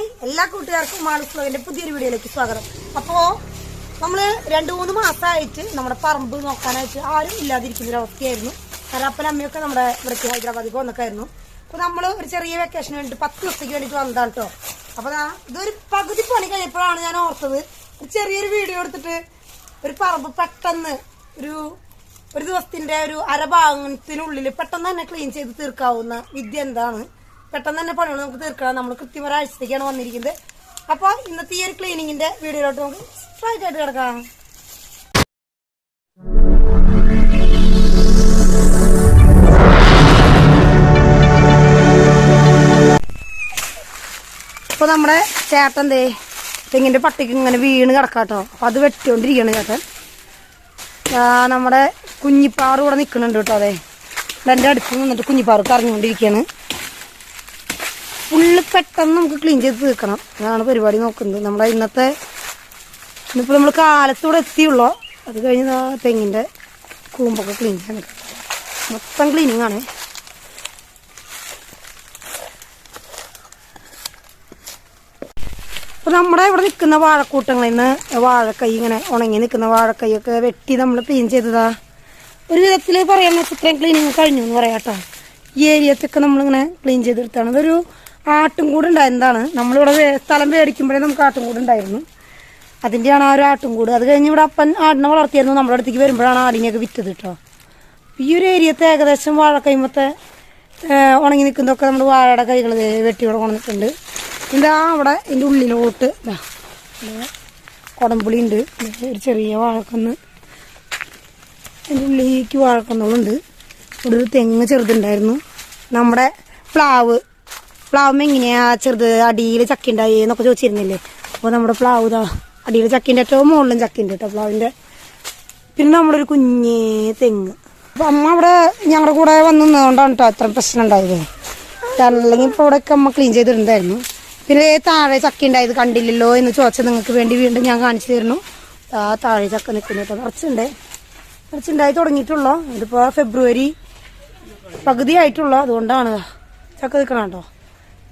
Hi. എല്ലാ കൂട്ടുകാർക്കും മാളൂസ് വ്ലോഗിന്റെ പുതിയൊരു വീഡിയോയിലേക്ക് സ്വാഗതം. അപ്പോ നമ്മൾ രണ്ടു മൂന്ന് മാസമായിട്ട് നമ്മുടെ പറമ്പ് നോക്കാനായിട്ട് ആരും ഇല്ലാതിരിക്കുന്ന ഒരു അവസ്ഥയായിരുന്നു കാരണം അപ്പനും അമ്മയൊക്കെ നമ്മുടെ ഇവിടേക്ക് ഹൈദരാബാദിൽ പോകുന്നൊക്കെയായിരുന്നു അപ്പോൾ നമ്മൾ ഒരു ചെറിയ വെക്കേഷൻ വേണ്ടിട്ട് പത്ത് ദിവസത്തേക്ക് വേണ്ടിട്ട് വന്നതാണ് കേട്ടോ അപ്പോൾ ഇതൊരു പകുതി പണി കഴിഞ്ഞപ്പോഴാണ് ഞാൻ ഓർത്തത് ഒരു ചെറിയൊരു വീഡിയോ എടുത്തിട്ട് ഒരു പറമ്പ് പെട്ടെന്ന് ഒരു ഒരു ദിവസത്തിന്റെ ഒരു അരഭാഗത്തിനുള്ളിൽ പെട്ടെന്ന് തന്നെ ക്ലീൻ ചെയ്ത് തീർക്കാവുന്ന വിദ്യ എന്താണ്? പെട്ടെന്ന് തന്നെ പണികൾ നമുക്ക് തീർക്കണം. നമ്മൾ കൃത്യം ഒരാഴ്ചത്തേക്കാണ് വന്നിരിക്കുന്നത്. അപ്പോൾ ഇന്നത്തെ ഈ ഒരു ക്ലീനിങ്ങിന്റെ വീഡിയോയിലോട്ട് നമുക്ക് സ്ട്രൈറ്റ് ആയിട്ട് കിടക്കാം. ഇപ്പൊ നമ്മുടെ ചേട്ടൻ ദേ തെങ്ങിന്റെ പട്ടിക്ക് ഇങ്ങനെ വീണ് കിടക്കാട്ടോ. അപ്പൊ അത് വെട്ടിക്കൊണ്ടിരിക്കുകയാണ് ചേട്ടൻ. നമ്മുടെ കുഞ്ഞിപ്പാറ് ഇവിടെ നിൽക്കുന്നുണ്ട് കേട്ടോ അതെ എന്റെ അടുത്ത് നിന്നിട്ട് കുഞ്ഞിപ്പാറ് കറങ്ങിക്കൊണ്ടിരിക്കുകയാണ്. ഫുള്ള് പെട്ടെന്ന് നമുക്ക് ക്ലീൻ ചെയ്ത് തീർക്കണം. അതാണ് പരിപാടി നോക്കുന്നത്. നമ്മുടെ ഇന്നത്തെ ഇന്നിപ്പോൾ നമ്മൾ കാലത്തൂടെ എത്തിയുള്ളൂ? അത് കഴിഞ്ഞ് തെങ്ങിന്റെ കൂമ്പൊക്കെ ക്ലീൻ ചെയ്യാൻ മൊത്തം ക്ലീനിങ് ആണ്. അപ്പോൾ നമ്മുടെ ഇവിടെ നിൽക്കുന്ന വാഴക്കൂട്ടങ്ങളിൽ നിന്ന് വാഴക്കൈ ഇങ്ങനെ ഉണങ്ങി നിൽക്കുന്ന വാഴക്കൈയൊക്കെ വെട്ടി നമ്മൾ ക്ലീൻ ചെയ്തതാ. ഒരു വിധത്തിൽ പറയാൻ ഇത്രയും ക്ലീനിങ് കഴിഞ്ഞു എന്ന് പറയാം കേട്ടോ. ഈ ഏരിയത്തൊക്കെ നമ്മളിങ്ങനെ ക്ലീൻ ചെയ്തെടുത്താണ്. ഇതൊരു ആട്ടും കൂട് ഉണ്ടായിരുന്നതാണ് നമ്മളിവിടെ സ്ഥലം മേടിക്കുമ്പോഴേ നമുക്ക് ആട്ടും കൂട് ഉണ്ടായിരുന്നു. അതിന്റെയാണ് ആ ഒരു ആട്ടും കൂട്. അത് കഴിഞ്ഞ് ഇവിടെ അപ്പൻ ആടിനെ വളർത്തിയായിരുന്നു. നമ്മുടെ അടുത്തേക്ക് വരുമ്പോഴാണ് ആടിനെയൊക്കെ വിറ്റത് കേട്ടോ. ഈ ഒരു ഏരിയത്തെ ഏകദേശം വാഴക്കൈമത്തെ ഉണങ്ങി നിൽക്കുന്നതൊക്കെ നമ്മൾ വാഴയുടെ കൈകൾ വെട്ടി ഇവിടെ കൊണ്ടിട്ടുണ്ട് ഇതാ അവിടെ ഇതിന്റെ ഉള്ളിലോട്ട്. ഇതാ. കൊടമ്പുളി ഉണ്ട്. ഒരു ചെറിയ വാഴക്കന്ന്. അതിന്റെ ഉള്ളിലേക്ക് വാഴക്കന്നുകളുണ്ട്. ഇവിടെ ഒരു തെങ്ങ് ചെറുതുണ്ടായിരുന്നു. നമ്മുടെ പ്ലാവ് പ്ലാവ് എങ്ങനെയാ ചെറുത് അടിയിൽ ചക്ക ഉണ്ടായി എന്നൊക്കെ ചോദിച്ചിരുന്നില്ലേ? അപ്പോൾ നമ്മുടെ പ്ലാവ് ഇതാ അടിയിൽ ചക്കിന്റെ ഏറ്റവും മുകളിലും ചക്കിന്റെ കേട്ടോ പ്ലാവിന്റെ പിന്നെ നമ്മുടെ ഒരു കുഞ്ഞേ തെങ്ങ്. അപ്പം അമ്മ അവിടെ ഞങ്ങളുടെ കൂടെ വന്ന് നിന്നുകൊണ്ടാണ് കേട്ടോ അത്ര പ്രശ്നം ഉണ്ടായത് അല്ലെങ്കിൽ ഇപ്പോൾ ഇവിടെയൊക്കെ അമ്മ ക്ലീൻ ചെയ്തിട്ടുണ്ടായിരുന്നു. പിന്നെ താഴെ ചക്ക ഉണ്ടായത് കണ്ടില്ലല്ലോ എന്ന് ചോദിച്ചാൽ നിങ്ങൾക്ക് വേണ്ടി വീണ്ടും ഞാൻ കാണിച്ചു തരുന്നു. ആ താഴെ ചക്ക നിൽക്കുന്നു കേട്ടോ നിറച്ചുണ്ട്. നിറച്ചുണ്ടായി തുടങ്ങിയിട്ടുള്ളൂ. ഇതിപ്പോൾ ഫെബ്രുവരി പകുതി ആയിട്ടുള്ളൂ അതുകൊണ്ടാണ് ചക്ക നിൽക്കണം കേട്ടോ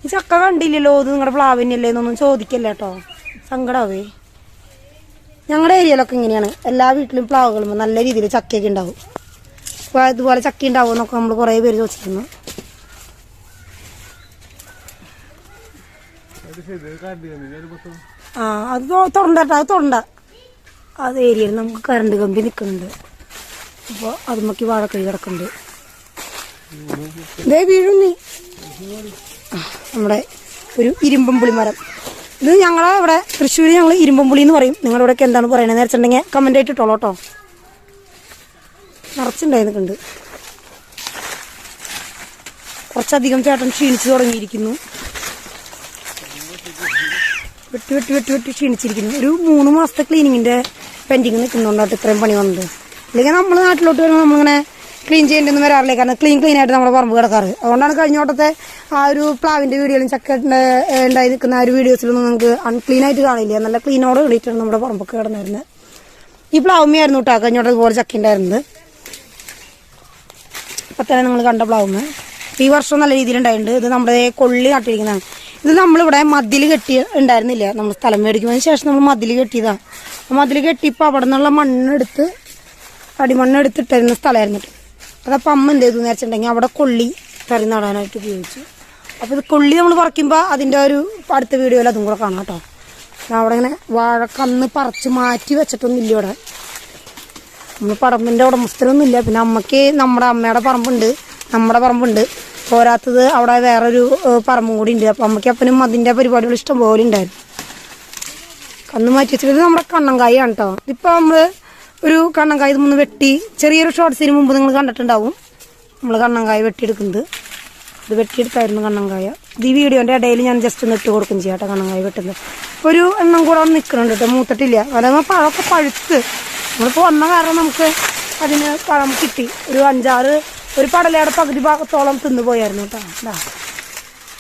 ഈ ചക്ക കണ്ടില്ലല്ലോ ഇത് നിങ്ങളുടെ പ്ലാവിനല്ലേ എന്നൊന്നും ചോദിക്കല്ലേ കേട്ടോ സങ്കടാവേ. ഞങ്ങളുടെ ഏരിയയിലൊക്കെ ഇങ്ങനെയാണ്. എല്ലാ വീട്ടിലും പ്ലാവുകളും നല്ല രീതിയിൽ ചക്കയൊക്കെ ഉണ്ടാവും. അപ്പോൾ ഇതുപോലെ ചക്ക ഉണ്ടാവും എന്നൊക്കെ നമ്മൾ കുറേ പേര് ചോദിച്ചിരുന്നു. ആ അത് തൊ- തൊടണ്ട കേട്ടോ അത് തുറണ്ട അത് ഏരിയയിൽ നമുക്ക് കറണ്ട് കമ്പി നിൽക്കുന്നുണ്ട് അപ്പോൾ അത് വാഴക്കഴി വാഴക്കൈ കിടക്കുന്നുണ്ട് ഇതേ വീഴുന്നേ നമ്മുടെ ഒരു ഇരുമ്പമ്പുളി മരം. ഇത് ഞങ്ങളെ ഇവിടെ തൃശ്ശൂർ ഞങ്ങൾ ഇരുമ്പമ്പുളി എന്ന് പറയും. നിങ്ങളുടെ ഇവിടെയൊക്കെ എന്താണ് പറയുന്നത് നേരത്തെ ഉണ്ടെങ്കിൽ കമന്റ് ആയിട്ട് ഇട്ടോളൂ കേട്ടോ. നിറച്ചുണ്ടായിരുന്നുണ്ട് കുറച്ചധികം ചേട്ടൻ ക്ഷീണിച്ചു തുടങ്ങിയിരിക്കുന്നു. വെട്ടി വെട്ടി വെട്ടി വെട്ടി ക്ഷീണിച്ചിരിക്കുന്നു. ഒരു മൂന്ന് മാസത്തെ ക്ലീനിങ്ങിന്റെ പെൻഡിങ് നിൽക്കുന്നുണ്ടോട്ട് ഇത്രയും പണി വന്നത് അല്ലെങ്കിൽ നമ്മൾ നാട്ടിലോട്ട് വരുമ്പോൾ നമ്മളിങ്ങനെ ക്ലീൻ ചെയ്യേണ്ടൊന്നും വരാറില്ല? കാരണം ക്ലീൻ ക്ലീൻ ആയിട്ട് നമ്മുടെ പറമ്പ് കിടക്കാറ്. അതുകൊണ്ടാണ് കഴിഞ്ഞ വട്ടത്തെ ആ ഒരു പ്ലാവിന്റെ വീഡിയോയിലും ചക്ക ഉണ്ടാ- ഉണ്ടായി നിൽക്കുന്ന ആ ഒരു വീഡിയോസിലൊന്നും നമുക്ക് അൺക്ലീൻ ആയിട്ട് കാണില്ല. നല്ല ക്ലീനോട് കൂടിയിട്ടാണ് നമ്മുടെ പറമ്പൊക്കെ കിടന്നിരുന്നത്. ഈ പ്ലാവുമ്മയായിരുന്നു കേട്ടോ കഴിഞ്ഞോട് ഇതുപോലെ ചക്ക ഉണ്ടായിരുന്നത്. തന്നെ നിങ്ങൾ കണ്ട പ്ലാവുമ്മ. ഈ വർഷം നല്ല രീതിയിൽ ഉണ്ടായിട്ടുണ്ട്. ഇത് നമ്മുടെ കൊള്ളി നട്ടിരിക്കുന്നതാണ്. ഇത് നമ്മളിവിടെ മതിൽ കെട്ടി ഉണ്ടായിരുന്നില്ല. നമ്മൾ സ്ഥലം മേടിക്കുന്നതിന് ശേഷം നമ്മൾ മതിൽ കെട്ടിയതാണ് മതിൽ കെട്ടിയപ്പോൾ അവിടെ നിന്നുള്ള മണ്ണെടുത്ത് അടിമണ്ണ് എടുത്തിട്ടിരുന്ന സ്ഥലമായിരുന്നു. അതപ്പോൾ അമ്മ എന്ത് ചെയ്തു വെച്ചിട്ടുണ്ടെങ്കിൽ അവിടെ കൊള്ളി തറി നടാനായിട്ട് ഉപയോഗിച്ചു. അപ്പോൾ ഇത് കൊള്ളി നമ്മൾ പറിക്കുമ്പോൾ അതിന്റെ ഒരു അടുത്ത വീഡിയോയിൽ അതും കൂടെ കാണാം കേട്ടോ. അവിടെ ഇങ്ങനെ വാഴക്കന്ന് പറിച്ച് മാറ്റി വെച്ചിട്ടൊന്നുമില്ല ഇവിടെ. നമ്മൾ പറമ്പിന്റെ ഉടമസ്ഥരൊന്നും ഇല്ല പിന്നെ അമ്മയ്ക്ക് നമ്മുടെ അമ്മയുടെ പറമ്പുണ്ട്. നമ്മുടെ പറമ്പുണ്ട്. പോരാത്തത് അവിടെ വേറൊരു പറമ്പും കൂടി ഉണ്ട്. അപ്പൊ അമ്മയ്ക്ക് അപ്പനും അതിന്റെ പരിപാടികൾ ഇഷ്ടം പോലെ ഉണ്ടായിരുന്നു. കന്ന് മാറ്റി വെച്ചിട്ട് നമ്മുടെ കണ്ണങ്കായാണ് കേട്ടോ. ഇതിപ്പോ നമ്മൾ ഒരു കണ്ണങ്കായ ഇത് വെട്ടി ചെറിയൊരു ഷോർട്ട്സിന് മുമ്പ് നിങ്ങൾ കണ്ടിട്ടുണ്ടാവും. നമ്മൾ കണ്ണങ്കായ വെട്ടിയെടുക്കുന്നത്. ഇത് വെട്ടിയെടുത്തായിരുന്നു കണ്ണങ്കായ. ഇത് ഈ വീഡിയോന്റെ ഇടയിൽ ഞാൻ ജസ്റ്റ് ഒന്ന് ഇട്ട് കൊടുക്കും ചെയ്യാം കേട്ടോ കണ്ണങ്കായ വെട്ടുന്നത്. ഒരു എണ്ണം കൂടെ ഒന്ന് നിൽക്കുന്നുണ്ട് കേട്ടോ മൂത്തിട്ടില്ല. അതായത് പഴമൊക്കെ പഴുത്ത്. നമ്മളിപ്പോൾ വന്ന കാരണം നമുക്ക് അതിന് പഴം കിട്ടി. ഒരു അഞ്ചാറ് ഒരു പടലയുടെ പകുതി ഭാഗത്തോളം തിന്നു പോയായിരുന്നു കേട്ടോ. എന്താ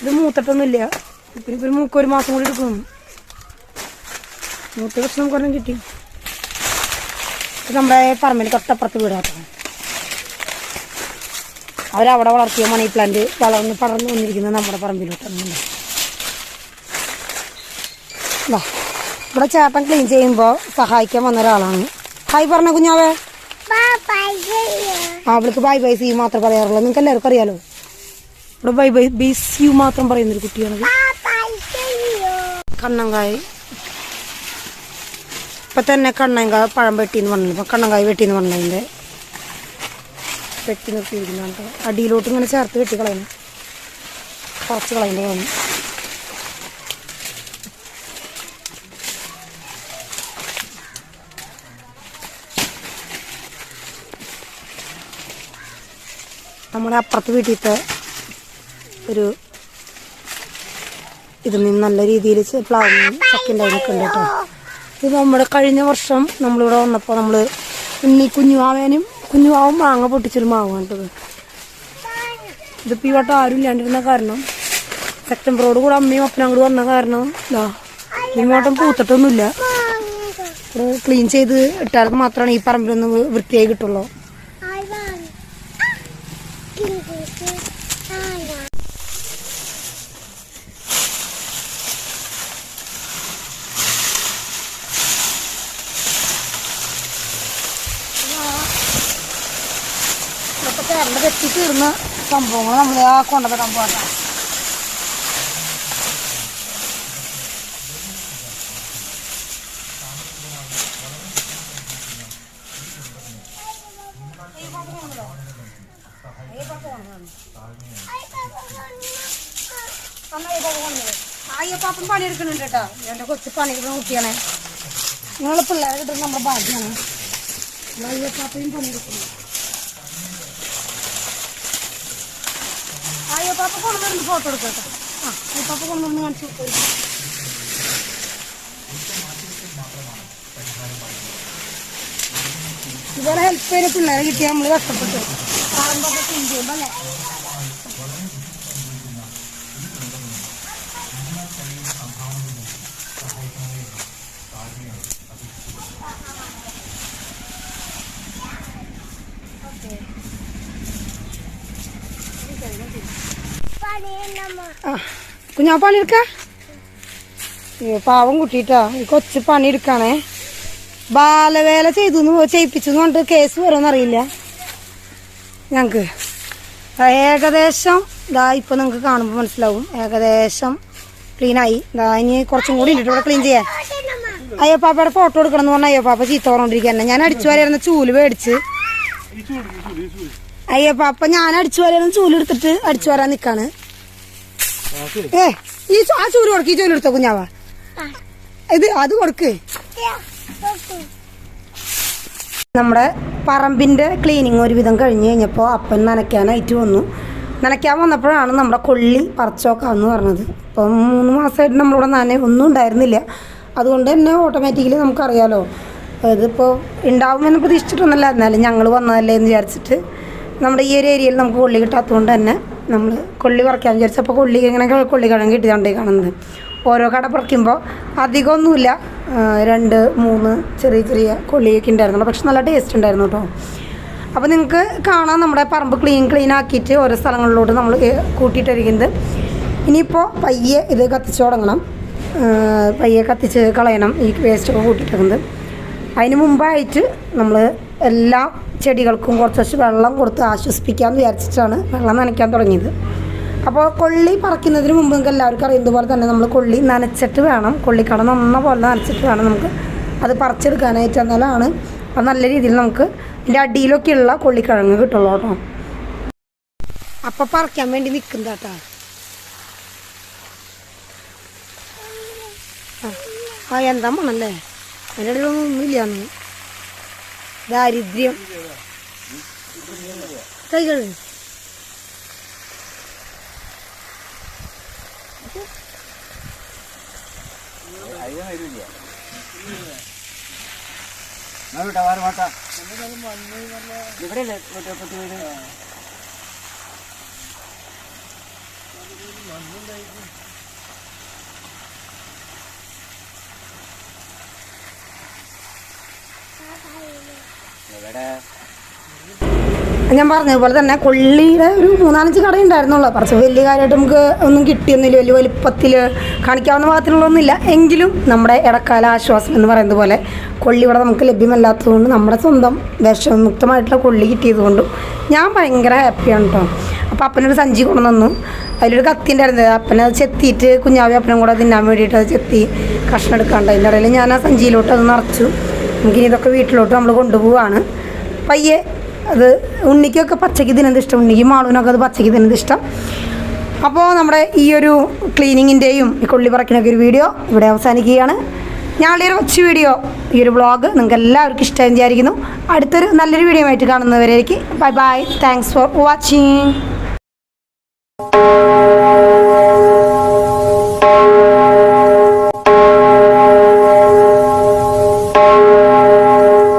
ഇത് മൂത്തിട്ടൊന്നുമില്ല. പിന്നെ ഒരു മൂക്ക് ഒരു മാസം കൂടി എടുക്കും. മൂത്ത പ്രശ്നം കുറഞ്ഞ് കിട്ടി. നമ്മുടെ പറമ്പിന് തൊട്ടപ്പുറത്ത് വീടാട്ടോ അവരവിടെ വളർത്തിയ മണി പ്ലാന്റ് വളർന്ന് പടർന്നു വന്നിരിക്കുന്നത് നമ്മുടെ പറമ്പിലോട്ടാണ്. വാ ഇവിടെ ചേട്ടൻ ക്ലീൻ ചെയ്യുമ്പോൾ സഹായിക്കാൻ വന്ന ഒരാളാണ്. ഹായ് പറഞ്ഞ കുഞ്ഞാവേ? അവൾക്ക് ബൈ ബൈ സി മാത്രം പറയാറുള്ളൂ. നിങ്ങൾക്ക് എല്ലാവർക്കും അറിയാലോ? ഇവിടെ ബൈ ബൈ ബി സി മാത്രം പറയുന്നൊരു കുട്ടിയാണ്. കണ്ണങ്കായ്. ഇപ്പൊ തന്നെ കണ്ണങ്കായ പഴം വെട്ടിന്ന് പറഞ്ഞു കണ്ണങ്കായ് വെട്ടിന്ന് പറഞ്ഞതിന്റെ വെട്ടി കേട്ടോ. അടിയിലോട്ട് ഇങ്ങനെ ചേർത്ത് കെട്ടി കളയുന്നു കുറച്ച് കളയേണ്ടി വന്നു നമ്മുടെ അപ്പുറത്ത് വീട്ടിലത്തെ ഒരു ഇതിൽ നിന്ന് നല്ല രീതിയിൽ പ്ലാവും ചക്കിന്റെ അതിനൊക്കെ ഉണ്ട് കേട്ടോ. ഇത് നമ്മുടെ കഴിഞ്ഞ വർഷം നമ്മളിവിടെ വന്നപ്പോൾ നമ്മൾ ഉണ്ണി കുഞ്ഞുമാവേനും കുഞ്ഞുമാവും മാങ്ങ പൊട്ടിച്ചൊരു മാവാണ് കേട്ടത് ഇതിപ്പോ ഈ വട്ടം ആരും ഇല്ലാണ്ടിരുന്ന കാരണം സെപ്റ്റംബറോട് കൂടെ അമ്മയും അപ്പനും അങ്ങോട്ട് വന്ന കാരണം ഇതാ വട്ടം പൂത്തിട്ടൊന്നുമില്ല. ക്ലീൻ ചെയ്ത് ഇട്ടാൽ മാത്രമാണ് ഈ പറമ്പിലൊന്ന് വൃത്തിയായി കിട്ടുള്ളൂ ഇതൊക്കെ ചേട്ടന്റെ വെട്ടി തീർന്ന സംഭവങ്ങൾ നമ്മൾ ആ കൊണ്ടുവരാൻ പോകാം അയ്യപ്പാപ്പൻ പണിയെടുക്കുന്നുണ്ട് കേട്ടോ. എന്റെ കൊച്ചു പണിയെടുക്കുന്ന കുട്ടിയാണേ. നിങ്ങളെ പിള്ളേരെ കിട്ടുന്ന നമ്മുടെ ഭാഗ്യമാണ് അയ്യപ്പാപ്പയും പണിയെടുക്കുന്നു. അയ്യപ്പാപ്പ കൊണ്ടുവരുന്ന ഫോട്ടോ എടുക്കട്ടെ ആ അയ്യപ്പാപ്പ കൊണ്ടുവന്ന് കാണിച്ചു ഇവരെ ഹെൽപ്പ് ചെയ്ത പിള്ളേരെ കിട്ടിയാൽ നമ്മൾ കഷ്ടപ്പെട്ടു. ക്ലീൻ ചെയ്യുമ്പോൾ അല്ലേ ആ കുഞ്ഞാ പണിയെടുക്ക പാവം കുട്ടിട്ടാ. ഈ കൊച്ചു പണിയെടുക്കാണേ ബാലവേല ചെയ്തു ചെയ്യിപ്പിച്ചു കൊണ്ട് കേസ് വരുമെന്ന് അറിയില്ല. ഞങ്ങക്ക്. ഏകദേശം ഇതാ ഇപ്പൊ നിങ്ങൾക്ക് കാണുമ്പോൾ മനസ്സിലാവും. ഏകദേശം ക്ലീൻ ആയി. ഇതാ ഇനി കുറച്ചും കൂടി ഇട്ടിട്ട് ഇവിടെ ക്ലീൻ ചെയ്യാൻ അയ്യപ്പാപ്പയുടെ ഫോട്ടോ എടുക്കണം എന്ന് പറഞ്ഞാൽ അയ്യപ്പാപ്പ ചീത്ത പറഞ്ഞോണ്ടിരിക്കുകയാണ് ഞാൻ അടിച്ചു വരായിരുന്ന ചൂൽ മേടിച്ച്. അയ്യപ്പാപ്പ ഞാൻ അടിച്ചു വരായിരുന്ന ചൂൽ എടുത്തിട്ട് അടിച്ചു വരാൻ നിക്കാണ്. ഏ ഈ ആ ചൂൽ കൊടുക്ക് ഈ ജോലി എടുത്തോ കുഞ്ഞാവ. ഇത് അത് കൊടുക്ക്. നമ്മുടെ പറമ്പിന്റെ ക്ലീനിങ് ഒരുവിധം കഴിഞ്ഞു കഴിഞ്ഞപ്പോൾ അപ്പൻ നനയ്ക്കാനായിട്ട് വന്നു. നനയ്ക്കാൻ വന്നപ്പോഴാണ് നമ്മുടെ കൊള്ളി പറിച്ചോക്കാന്ന് പറഞ്ഞത്. ഇപ്പം മൂന്ന് മാസമായിട്ട് നമ്മളിവിടെ നന ഒന്നും ഉണ്ടായിരുന്നില്ല. അതുകൊണ്ട് തന്നെ ഓട്ടോമാറ്റിക്കലി നമുക്കറിയാലോ. ഇതിപ്പോൾ ഉണ്ടാവുമെന്ന് പ്രതീക്ഷിച്ചിട്ടൊന്നുമില്ല. എന്നാലും ഞങ്ങൾ വന്നതല്ലേ എന്ന് വിചാരിച്ചിട്ട് നമ്മുടെ ഈ ഒരു ഏരിയയിൽ നമുക്ക് കൊള്ളി കിട്ടാത്തതുകൊണ്ട് തന്നെ നമ്മൾ കൊള്ളി പറിക്കാൻ വിചാരിച്ചപ്പോൾ കൊള്ളി ഇങ്ങനെ കൊള്ളി കിഴങ്ങ് കിട്ടിയതുകൊണ്ടേ കാണുന്നത്. ഓരോ കട പറിക്കുമ്പോൾ അധികമൊന്നുമില്ല. രണ്ട് മൂന്ന് ചെറിയ ചെറിയ കൊള്ളിയൊക്കെ ഉണ്ടായിരുന്നു പക്ഷെ നല്ല ടേസ്റ്റ് ഉണ്ടായിരുന്നു കേട്ടോ. അപ്പോൾ നിങ്ങൾക്ക് കാണാം നമ്മുടെ പറമ്പ് ക്ലീൻ ക്ലീൻ ആക്കിയിട്ട് ഓരോ സ്ഥലങ്ങളിലോട്ട് നമ്മൾ കൂട്ടിയിട്ടിരിക്കുന്നത്. ഇനിയിപ്പോൾ പയ്യെ ഇത് കത്തിച്ച് തുടങ്ങണം. പയ്യെ കത്തിച്ച് കളയണം ഈ വേസ്റ്റൊക്കെ കൂട്ടിയിട്ടിരിക്കുന്നത്. അതിന് മുമ്പായിട്ട് നമ്മൾ എല്ലാ ചെടികൾക്കും കുറച്ച് കുറച്ച് വെള്ളം കൊടുത്ത് ആശ്വസിപ്പിക്കാമെന്ന് വിചാരിച്ചിട്ടാണ് വെള്ളം നനയ്ക്കാൻ തുടങ്ങിയത്. അപ്പോൾ കൊള്ളി പറിക്കുന്നതിന് മുമ്പ് നിങ്ങൾക്ക് എല്ലാവർക്കും അറിയുന്നതുപോലെ തന്നെ നമ്മൾ കൊള്ളി നനച്ചിട്ട് വേണം. കൊള്ളിക്കട നന്ന പോലെ നനച്ചിട്ട് വേണം നമുക്ക് അത് പറിച്ചെടുക്കാനായിട്ട്. എന്നാലാണ് അത് നല്ല രീതിയിൽ നമുക്ക് ഇതിന്റെ അടിയിലൊക്കെയുള്ള കൊള്ളിക്കിഴങ്ങ് കിട്ടുള്ളൂ കേട്ടോ. അപ്പം പറിക്കാൻ വേണ്ടി നിൽക്കുന്ന കേട്ടോ. ആ എന്താ മണല്ലേ? അതിന്റെ ദാരിദ്ര്യം കൈകൾ ഇവിടെയല്ലേ പത്ത് വീട് മണ്ണുണ്ടായിരിക്കും ഞാൻ പറഞ്ഞതുപോലെ തന്നെ കൊള്ളിയുടെ ഒരു മൂന്നാലഞ്ച് കട ഉണ്ടായിരുന്നുള്ളൂ. കുറച്ച് വലിയ കാര്യമായിട്ട് നമുക്ക് ഒന്നും കിട്ടിയൊന്നുമില്ല. വലിയ വലിപ്പത്തിൽ കാണിക്കാവുന്ന ഭാഗത്തിനുള്ളൊന്നുമില്ല എങ്കിലും നമ്മുടെ ഇടക്കാല ആശ്വാസം എന്ന് പറയുന്നത് പോലെ കൊള്ളി ഇവിടെ നമുക്ക് ലഭ്യമല്ലാത്തതുകൊണ്ട് നമ്മുടെ സ്വന്തം വിഷമുക്തമായിട്ടുള്ള കൊള്ളി കിട്ടിയതുകൊണ്ട് ഞാൻ ഭയങ്കര ഹാപ്പിയാണ് കേട്ടോ. അപ്പം അപ്പനൊരു സഞ്ചി കൊണ്ടുവന്നു. അതിലൊരു കത്തി ഉണ്ടായിരുന്നത് അപ്പനെ അത് ചെത്തിയിട്ട് കുഞ്ഞാവി അപ്പനും കൂടെ തിന്നാൻ വേണ്ടിയിട്ട് അത് ചെത്തി കഷ്ണം എടുക്കാണ്ട് അതിന്റെ ഇടയിൽ ഞാൻ ആ സഞ്ചിയിലോട്ട് അത് നിറച്ചു. നമുക്കിനി ഇതൊക്കെ വീട്ടിലോട്ട് നമ്മൾ കൊണ്ടുപോവാണ്. പയ്യെ അത് ഉണ്ണിക്കൊക്കെ പച്ചയ്ക്ക് തിന്നത് ഇഷ്ടം. ഉണ്ണിക്ക് മാളൂനൊക്കെ അത് പച്ചയ്ക്ക് തിന്നത് ഇഷ്ടം. അപ്പോൾ നമ്മുടെ ഈ ഒരു ക്ലീനിങ്ങിന്റെയും ഈ കൊള്ളി പറക്കിനൊക്കെ ഒരു വീഡിയോ ഇവിടെ അവസാനിക്കുകയാണ്. ഞങ്ങളുടെ ഒരു കൊച്ചു വീഡിയോ ഈ ഒരു വ്ളോഗ് നിങ്ങൾക്ക് എല്ലാവർക്കും ഇഷ്ടമായി വിചാരിക്കുന്നു. അടുത്തൊരു നല്ലൊരു വീഡിയോ ആയിട്ട് കാണുന്നവരേക്ക് bye bye thanks for watching